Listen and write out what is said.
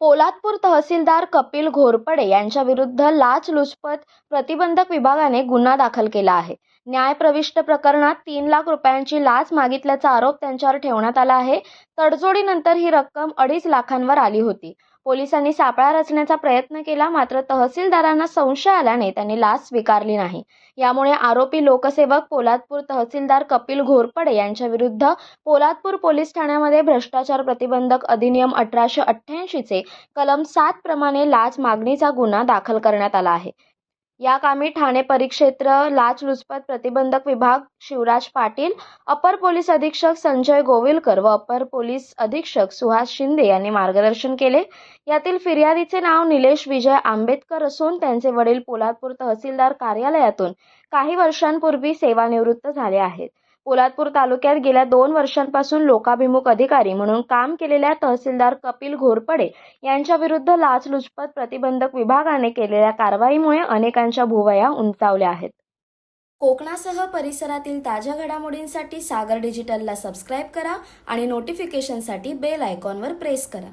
पोलादपूर तहसीलदार कपिल घोरपडे यांच्या विरुद्ध लाचलुचपत प्रतिबंधक विभागाने गुन्हा दाखल केला आहे. न्यायप्रविष्ट प्रकरणात तीन लाख रुपयांची लाच मागितल्याचा आरोप त्यांच्यावर ठेवण्यात आला आहे. तडजोडीनंतर ही रक्कम अडीच लाखांवर आली होती. पोलिसांनी सापळा रचण्याचा प्रयत्न केला मात्र तहसीलदारांना संशय आल्याने त्यांनी लाच स्वीकारली नाही. यामुळे आरोपी लोकसेवक पोलादपूर तहसीलदार कपिल घोरपडे यांच्या विरुद्ध पोलादपूर पोलीस ठाण्यामध्ये भ्रष्टाचार प्रतिबंधक अधिनियम अठराशे अठ्ठ्याऐंशीचे कलम सात प्रमाणे लाच मागणीचा गुन्हा दाखल करण्यात आला आहे. या कामी ठाणे परिक्षेत्र लाचलुचपत प्रतिबंधक विभाग शिवराज पाटील अपर पोलीस अधीक्षक संजय गोविलकर व अपर पोलीस अधीक्षक सुहास शिंदे यांनी मार्गदर्शन केले. यातील फिर्यादीचे नाव निलेश विजय आंबेडकर असून त्यांचे वडील पोलादपूर तहसीलदार कार्यालयातून काही वर्षांपूर्वी सेवानिवृत्त झाले आहेत. पोलादपूर तालुक्यात गेल्या दोन वर्षांपासून लोकाभिमुख अधिकारी म्हणून काम केलेल्या तहसीलदार कपिल घोरपडे यांच्या विरुद्ध लाचलुचपत प्रतिबंधक विभागाने केलेल्या कारवाईमुळे अनेकांच्या भुवया उंचावल्या आहेत. कोकणासह परिसरातील ताज्या घडामोडींसाठी सागर डिजिटलला सबस्क्राईब करा आणि नोटिफिकेशनसाठी बेल आयकॉनवर प्रेस करा.